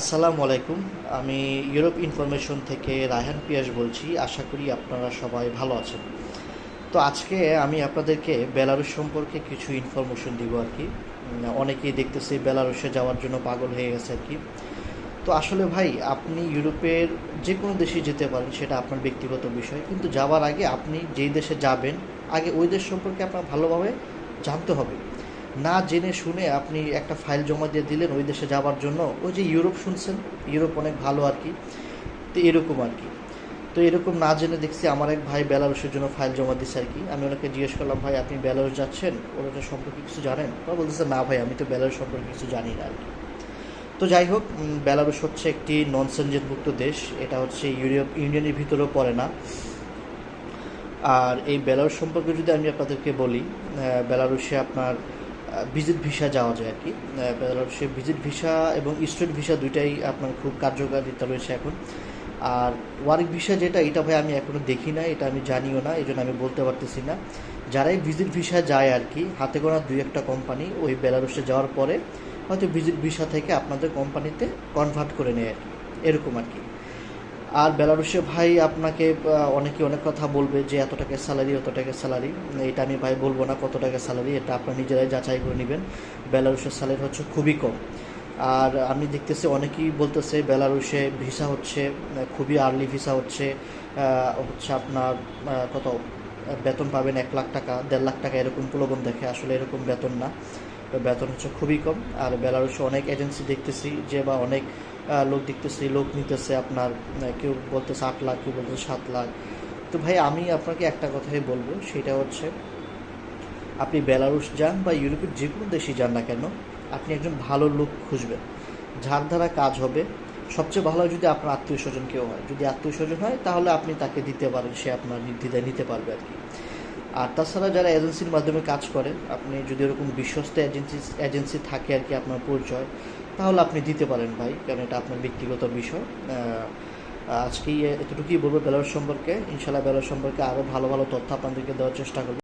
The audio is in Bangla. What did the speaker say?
আসসালামু আলাইকুম। আমি ইউরোপ ইনফরমেশন থেকে রায়হান পিয়াস বলছি। আশা করি আপনারা সবাই ভালো আছেন। তো আজকে আমি আপনাদেরকে বেলারুস সম্পর্কে কিছু ইনফরমেশন দিব আর কি। অনেকেই দেখতেছি বেলারুসে যাওয়ার জন্য পাগল হয়ে গেছে আর কি। তো আসলে ভাই, আপনি ইউরোপের যে কোনো দেশে যেতে পারেন, সেটা আপনার ব্যক্তিগত বিষয়। কিন্তু যাওয়ার আগে আপনি যেই দেশে যাবেন, আগে ওই দেশ সম্পর্কে আপনার ভালোভাবে জানতে হবে। না জেনে শুনে আপনি একটা ফাইল জমা দিয়ে দিলেন ওই দেশে যাওয়ার জন্য, ওই যে ইউরোপ শুনছেন? ইউরোপ অনেক ভালো আর কি। তো এরকম আর কি। তো এরকম না জেনে দেখছি আমার এক ভাই বেলারুসের জন্য ফাইল জমা দিচ্ছে আর কি। আমি ওনাকে জিজ্ঞেস করলাম, ভাই, আপনি বেলারুস যাচ্ছেন? ওটা সম্পর্কে কিছু জানেন? ওরা বলতেছে, না ভাই, আমি তো বেলারুস সম্পর্কে কিছু জানি না আর কি। তো যাই হোক বেলারুস হচ্ছে একটি নন দেশ। এটা হচ্ছে ইউরোপ, ইউনিয়নের ভিতরেও পড়ে না। আর এই বেলারুস সম্পর্কে যদি আমি আপনাদেরকে বলি বেলারুসে আপনার ভিজিট ভিসা যাওয়া যায় আর কি। আহ, ভিজিট ভিসা এবং স্টুডেন্ট ভিসা দুইটাই আপনার খুব কার্যকারিতা রয়েছে এখন। আর ওয়ার্ক ভিসা যেটা এটা ভাই আমি এখনও দেখি না এটা আমি জানিও না এই জন্য আমি বলতে পারতেছি না। যারাই ভিজিট ভিসা যায় আর কি হাতে গোনা দুই একটা কোম্পানি ওই বেলারুসে যাওয়ার পরে হয়তো ভিজিট ভিসা থেকে আপনাদের কোম্পানিতে কনভার্ট করে নেয় আর কি। এরকম আর কি। আর বেলারুসে ভাই আপনাকে অনেকে অনেক কথা বলবে যে এত টাকা স্যালারি অত টাকা স্যালারি এটা আমি ভাই বলব না কত টাকা স্যালারি এটা আপনার নিজেরাই যাচাই করে নেবেন। বেলারুসের স্যালারি হচ্ছে খুবই কম। আর আমি দেখতেছি অনেকেই বলতেছে বেলারুসে ভিসা হচ্ছে, খুবই আর্লি ভিসা হচ্ছে হচ্ছে আপনার কত, বেতন পাবেন এক লাখ টাকা, দেড় লাখ টাকা, এরকম প্রলোভন দেখে আসলে এরকম বেতন না। বেতন হচ্ছে খুবই কম। আর বেলারুসে অনেক এজেন্সি দেখতেছি যে বা অনেক লোক দেখতেছি, লোক নিতেছে আপনার কেউ বলতেছে আট লাখ, কেউ বলতেছে সাত লাখ। তো ভাই, আমি আপনাকে একটা কথাই বলব, সেটা হচ্ছে আপনি বেলারুস যান বা ইউরোপের যে কোনো দেশে যান না কেন, আপনি একজন ভালো লোক খুঁজবেন। যার দ্বারা কাজ হবে। সবচেয়ে ভালো হয় যদি আপনার আত্মীয় স্বজন কেউ হয়। যদি আত্মীয় স্বজন হয়, তাহলে আপনি তাকে দিতে পারেন, সে আপনার নির্দ্বিধায় নিতে পারবে আর কি। আর তাছাড়া যারা এজেন্সির মাধ্যমে কাজ করে, আপনি যদি ওরকম বিশ্বস্ত এজেন্সি এজেন্সি থাকে আর কি আপনার পরিচয়, তাহলে আপনি দিতে পারেন ভাই, কারণ এটা আপনার ব্যক্তিগত বিষয়। আজকেই এতটুকুই বলব বেলার সম্পর্কে। ইনশাল্লাহ বেলার সম্পর্কে আরও ভালো ভালো তথ্য আপনাদেরকে দেওয়ার চেষ্টা করব।